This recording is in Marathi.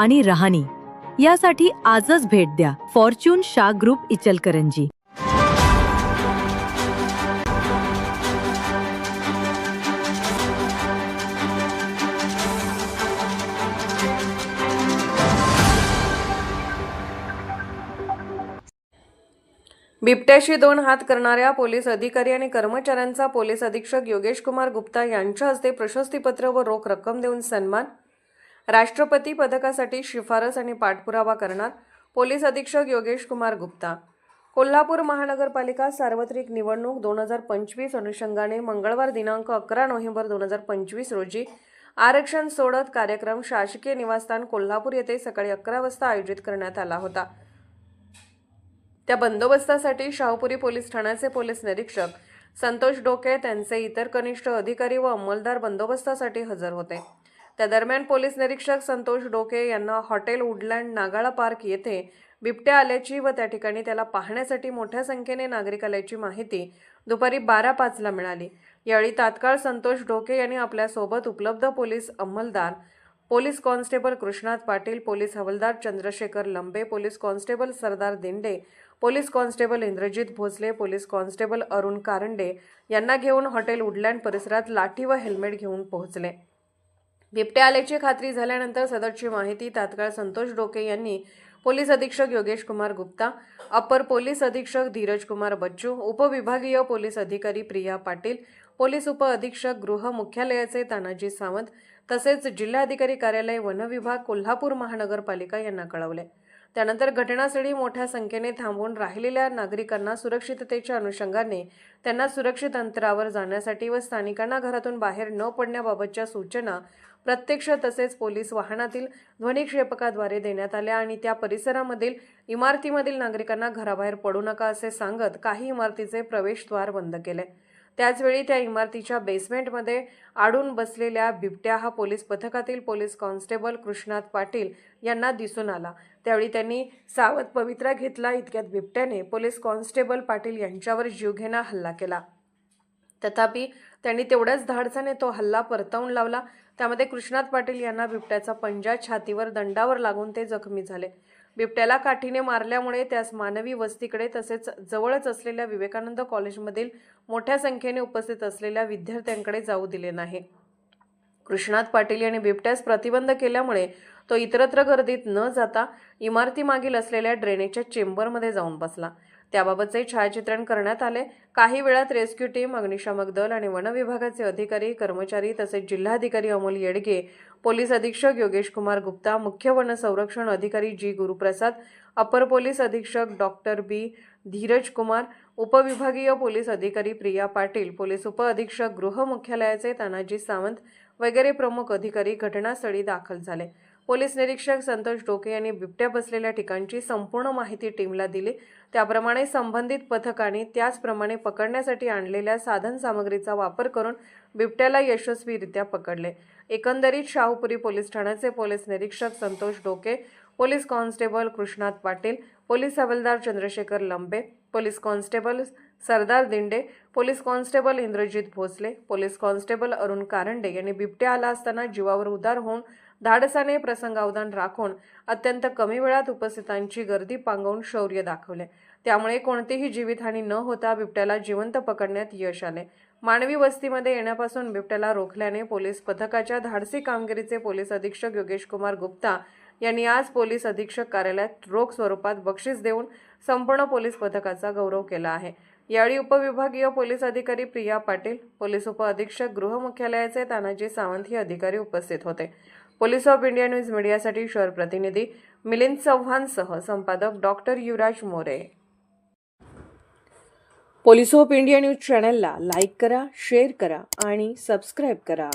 आणि राहणी. यासाठी आजच भेट द्या. फॉर्च्यून शा ग्रुप इचलकरंजी. बिबट्याशी दोन हात करणाऱ्या पोलीस अधिकारी आणि कर्मचाऱ्यांचा पोलीस अधीक्षक योगेश कुमार गुप्ता यांच्या हस्ते प्रशस्तीपत्र व रोख रक्कम देऊन सन्मान राष्ट्रपती पदकासाठी शिफारस आणि पाठपुरावा करणार पोलीस अधीक्षक योगेश कुमार गुप्ता. कोल्हापूर महानगरपालिका सार्वत्रिक निवडणूक दोन हजार पंचवीस अनुषंगाने मंगळवार दिनांक अकरा नोव्हेंबर दोन हजार पंचवीस रोजी आरक्षण सोडत कार्यक्रम शासकीय निवासस्थान कोल्हापूर येथे सकाळी अकरा वाजता आयोजित करण्यात आला होता. त्या बंदोबस्तासाठी शाहूपुरी पोलीस ठाण्याचे पोलीस निरीक्षक संतोष डोके त्यांचे इतर कनिष्ठ अधिकारी व अंमलदार बंदोबस्तासाठी हजर होते. त्या दरम्यान पोलीस निरीक्षक संतोष डोके यांना हॉटेल वुडलँड नागाळा पार्क येथे बिबट्या आल्याची व त्या ठिकाणी त्याला पाहण्यासाठी मोठ्या संख्येने नागरिक आल्याची माहिती दुपारी बारा पाचला मिळाली. यावेळी तात्काळ संतोष डोके यांनी आपल्यासोबत उपलब्ध police अंमलदार police constable Krishnat Patil police हवलदार Chandrashekhar Lambe police constable Sardar Dinde police constable Indrajit Bhosale police constable Arun Karande यांना घेऊन हॉटेल वुडलँड परिसरात लाठी व हेल्मेट घेऊन पोहोचले. बिबट्या आल्याची खात्री झाल्यानंतर सदरची माहिती तात्काळ संतोष डोके यांनी पोलीस अधीक्षक योगेश कुमार गुप्ता अपर पोलीस अधीक्षक धीरज कुमार बच्चू उपविभागीय पोलीस अधिकारी प्रिया पाटील पोलीस उप अधीक्षक गृह मुख्यालयाचे तानाजी सावंत तसेच जिल्हाधिकारी कार्यालय वन विभाग कोल्हापूर महानगरपालिका यांना कळवले. त्यानंतर घटनास्थळी मोठ्या संख्येने थांबून राहिलेल्या नागरिकांना सुरक्षिततेच्या अनुषंगाने त्यांना सुरक्षित अंतरावर जाण्यासाठी व स्थानिकांना घरातून बाहेर न पडण्याबाबतच्या सूचना प्रत्यक्ष तसेच पोलीस वाहनातील ध्वनिक्षेपकाद्वारे देण्यात आल्या आणि त्या परिसरामधील इमारतीमधील नागरिकांना घराबाहेर पडू नका असे सांगत काही इमारतीचे प्रवेशद्वार बंद केले. त्याचवेळी त्या इमारतीच्या बेसमेंटमध्ये आडून बसलेल्या बिबट्या हा पोलीस पथकातील पोलीस कॉन्स्टेबल कृष्णात पाटील यांना दिसून आला. त्यावेळी त्यांनी सावध पवित्रा घेतला. इतक्यात बिबट्याने पोलीस कॉन्स्टेबल पाटील यांच्यावर जीवघेणा हल्ला केला. तथापि त्यांनी तेवढ्याच धाडसाने तो हल्ला परतवून लावला. त्यामध्ये कृष्णात पाटील यांना बिबट्याचा पंजा छातीवर दंडावर लागून ते जखमी झाले. बिबट्याला काठीने मारल्यामुळे त्यास मानवी वस्तीकडे तसेच जवळच असलेल्या विवेकानंद कॉलेजमधील मोठ्या संख्येने उपस्थित असलेल्या विद्यार्थ्यांकडे जाऊ दिले नाही. कृष्णात पाटील यांनी बिबट्यास प्रतिबंध केल्यामुळे तो इतरत्र गर्दीत न जाता इमारतीमागील असलेल्या ड्रेनेजच्या चेंबरमध्ये जाऊन बसला. त्याबाबतचे छायाचित्रण करण्यात आले. काही वेळात रेस्क्यू टीम अग्निशामक दल आणि वन विभागाचे अधिकारी कर्मचारी तसेच जिल्हाधिकारी अमोल येडगे पोलीस अधीक्षक योगेश कुमार गुप्ता मुख्य वन संरक्षण अधिकारी जी गुरुप्रसाद अपर पोलीस अधीक्षक डॉक्टर बी धीरज कुमार उपविभागीय पोलीस अधिकारी प्रिया पाटील पोलीस उप अधीक्षक गृह मुख्यालयाचे तानाजी सावंत वगैरे प्रमुख अधिकारी घटनास्थळी दाखल झाले. पोलीस निरीक्षक संतोष डोके यांनी बिबट्या बसलेल्या ठिकाणची संपूर्ण माहिती टीमला दिली. त्याप्रमाणे संबंधित पथकाने त्याचप्रमाणे पकडण्यासाठी आणलेल्या साधन सामग्रीचा वापर करून बिबट्याला यशस्वीरित्या पकडले. एकंदरीत शाहूपुरी पोलीस ठाण्याचे पोलीस निरीक्षक Santosh Doke police constable Krishnat Patil police हवालदार Chandrashekhar Lambe police constable Sardar Dinde police constable Indrajit Bhosale police constable Arun Karande यांनी बिबट्या आला असताना जीवावर उदार होऊन धाडसाने प्रसंगावधान राखून अत्यंत कमी वेळात उपस्थितांची गर्दी पांगवून शौर्य दाखवले. त्यामुळे कोणतीही जीवितहानी न होता बिबट्याला जिवंत पकडण्यात यश आले. मानवी वस्तीमध्ये येण्यापासून बिबट्याला रोखल्याने पोलीस पथकाच्या धाडसी कामगिरीचे पोलीस अधीक्षक योगेश कुमार गुप्ता यांनी आज पोलीस अधीक्षक कार्यालयात रोख स्वरूपात बक्षीस देऊन संपूर्ण पोलीस पथकाचा गौरव केला आहे. यावेळी उपविभागीय पोलीस अधिकारी प्रिया पाटील पोलीस उपअधीक्षक गृह मुख्यालयाचे तानाजी सावंत हे अधिकारी उपस्थित होते. पोलीस ऑफ इंडिया न्यूज मीडियासाठी शहर प्रतिनिधी मिलिंद चव्हाणसह संपादक doctor Yuvraj More. Police of India news चॅनलला लाईक करा शेअर करा आणि सबस्क्राईब करा.